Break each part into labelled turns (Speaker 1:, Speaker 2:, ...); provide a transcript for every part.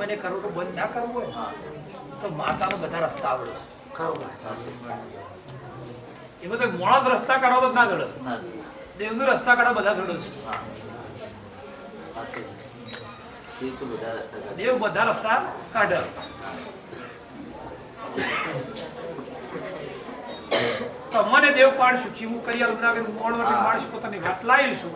Speaker 1: મને કરવું તો બંધ ના કરવું હોય તો માતાનો બધા રસ્તા આવડે છે.
Speaker 2: ખરું.
Speaker 1: એ બધા મોણા રસ્તા કાઢો તો ના દડે
Speaker 3: દેવ
Speaker 1: દેવનું રસ્તા કાઢો બધા દડે છે.
Speaker 3: તો.
Speaker 1: દેવ બધા રસ્તા કાઢે. તો મને દેવ પાડ સુખી હું કરી આલું ના કે મોણ વટી માણસ પોતાની વાત લાવીશું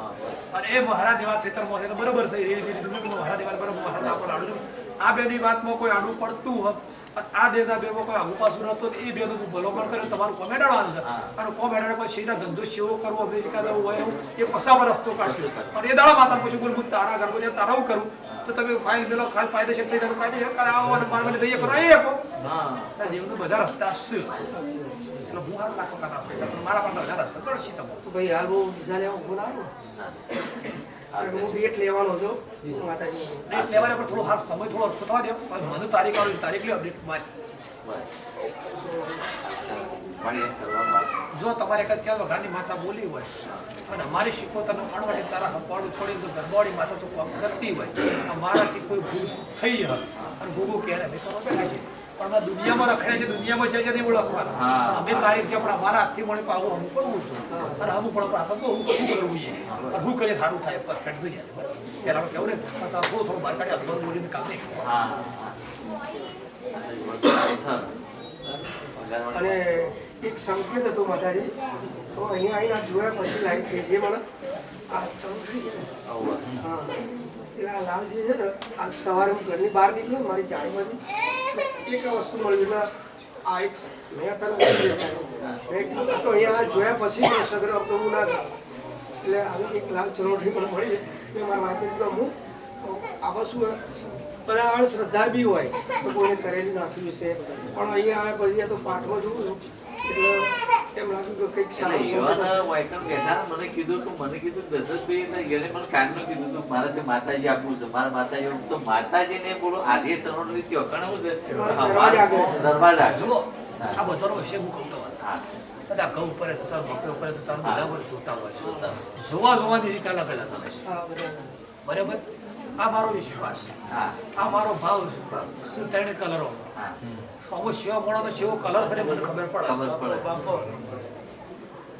Speaker 1: અને એ મહારાજ એવા ખેતરમાં છે તો બરોબર છે. એ રીતે મહારાજ એવા બરોબર મહારાજ આપણે આડું છું. આ બેની વાતમાં કોઈ આડું પડતું હોત આ દેતા બેમાં કોઈ આગુ પાછું એ બેનું હું ભલો પણ કર્યો તમારું કોમેન્ટ આવવાનું છે. અને કોમેન્ટ પછી એના ધંધો સેવો કરવો અમેરિકા જવું હોય એ પસાવ રસ્તો કાઢ્યો અને એ દાડા માતા પૂછ્યું બોલ હું તારા ઘર બોલ્યા તારા હું કરું? તો તમે ફાઇલ પેલો ખાલી ફાયદેસર થઈ જાય ફાયદેસર કાલે આવો અને મારે મને દઈએ કરો એ આપો જેવું બધા રસ્તા છે. એટલે હું હાલ નાખો કાતા મારા પણ બધા રસ્તા. ગણશી તમે.
Speaker 2: તો ભાઈ હાલ બહુ બીજા લેવા બોલાવો લેવાનો
Speaker 1: પણ થોડો હાથ સમય થોડો ઓછો થવા દો. મને તારીખ આવી, તારીખ લે ડેટમાં
Speaker 3: બસ. પણ એ કરવામાં
Speaker 1: જો તમારે ક્યાં વઘારની માતા બોલી હોય અને અમારી શીખોતરનું અણવટી તારા હપાડું થોડી તો ગરબાવાળી માતા તો કામ કરતી હોય. અમારાથી કોઈ ભૂલ થઈ હોય અને ભૂગું કહેવાય ને મેં છે પણ દુનિયામાં રખડે છે દુનિયામાં છે નહીં ઓળખવાના. અમે તારીખ છે પણ અમારા હાથથી મળી પાવું અમુક કરવું છું. અને અમુક પણ આપણે તો શું કરવું છે અને કરીએ સારું થાય પરફેક્ટ થઈ જાય બરાબર પહેલાં કેવું ને થોડું થોડું બહાર કાઢી અધવર બોલીને કામ નહીં.
Speaker 3: અને
Speaker 2: એક સંકેત હતો માતાજી. તો અહીંયા આવીને જોયા પછી લાઈટ થઈ જે મને આ ને?
Speaker 3: આવું.
Speaker 2: હા. એટલે આ લાલ જે છે ને, આ સવારે હું ઘરની બહાર નીકળ્યો, મારી ચાળીમાંથી એક વસ્તુ મળી આ એક મેં મેં તો અહીંયા જોયા પછી સગ્રહ સગરો હું ના એટલે આવી એક લાલ ચરોઠી મને મળી. મેં મારા વાત કીધું હું આમાં શું બધા શ્રદ્ધા બી હોય તો કોઈને કરેલી નાખ્યું છે પણ અહીંયા આવે પછી તો પાઠમાં જોઉં છું. એટલે એમ લાગ્યું કે કંઈક સારું
Speaker 3: મને કીધું મને કીધું દશરથભાઈ એટલે એને મને કાનનું કીધું હતું મારે તે માતાજી આપવું છે. મારા માતાજી તો માતાજીને બોલો આજે રીતે અકણ એવું છે.
Speaker 2: દરવાજા.
Speaker 1: જુઓ આ બધાનો વિષય હું કહું બધા ઘઉં ઉપર તારા ઉપર બધા પર જોતા હોય જોવા જોવાની રીતે અલગ અલગ હોય
Speaker 2: બરાબર.
Speaker 1: આ મારો વિશ્વાસ આ મારો ભાવ શું ત્રણ કલરો?
Speaker 3: અમુક
Speaker 1: આવો મળો તો શિવ કલર કરે મને ખબર
Speaker 3: પડે.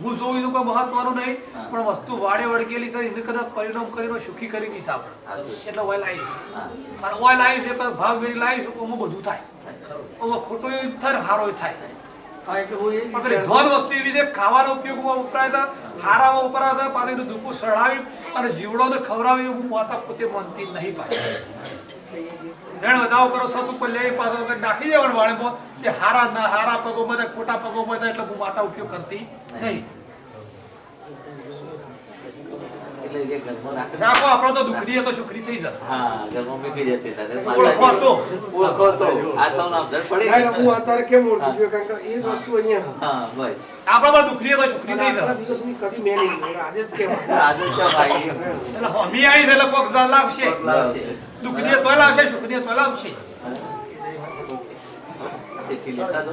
Speaker 1: હું જોઉં એનું કોઈ મહત્વનું નહીં પણ વસ્તુ વાડે વળગેલી છે એને કદાચ પરિણામ કરીને સુખી કરી દઈશ આપણે એટલે ઓઇલ આવીશ અને ઓઇલ આવીશ એટલે ભાવ વેરી લાવીશ આમાં બધું થાય. આમાં ખોટું થાય હારો થાય. ધન વસ્તુ એવી છે ખાવાનો ઉપયોગમાં વપરાય હતા હારામાં વપરાય છે પાણીનું ધૂપું સળાવી અને જીવડોને ખવડાવી હું માતા પોતે માનતી નહીં પાછી. જણ વધાવો કરો સત ઉપર લે પાછો નાખી દેવાનું વાળેમાં કે હારા ના હારા પગોમાં બધા ખોટા પગોમાં બધા એટલે હું માતા ઉપયોગ કરતી નહીં.
Speaker 3: એટલે એ ઘરમાં રાખે.
Speaker 1: આપણો તો દુખડી તો સુખડી થઈ જાય
Speaker 3: હા ઘરમાં મૂકી જતી હતા.
Speaker 1: ઓળખો તો.
Speaker 3: ઓળખો તો. આ તો નામ ધડ પડી
Speaker 2: ના, હું અત્યારે કેમ ઓળખી ગયો કારણ કે એ વસ્તુ અહીંયા.
Speaker 3: હા બસ.
Speaker 1: આપણા પર દુખડી તો સુખડી થઈ જાય
Speaker 2: દિવસની કદી મેં નહીં આજે જ કહેવાય.
Speaker 3: આજે છે ભાઈ
Speaker 1: એટલે હમી આવી એટલે કોક જા
Speaker 3: લાવશે.
Speaker 1: દુખડી તો લાવશે સુખડી તો લાવશે.
Speaker 3: તેથી લેતા દો.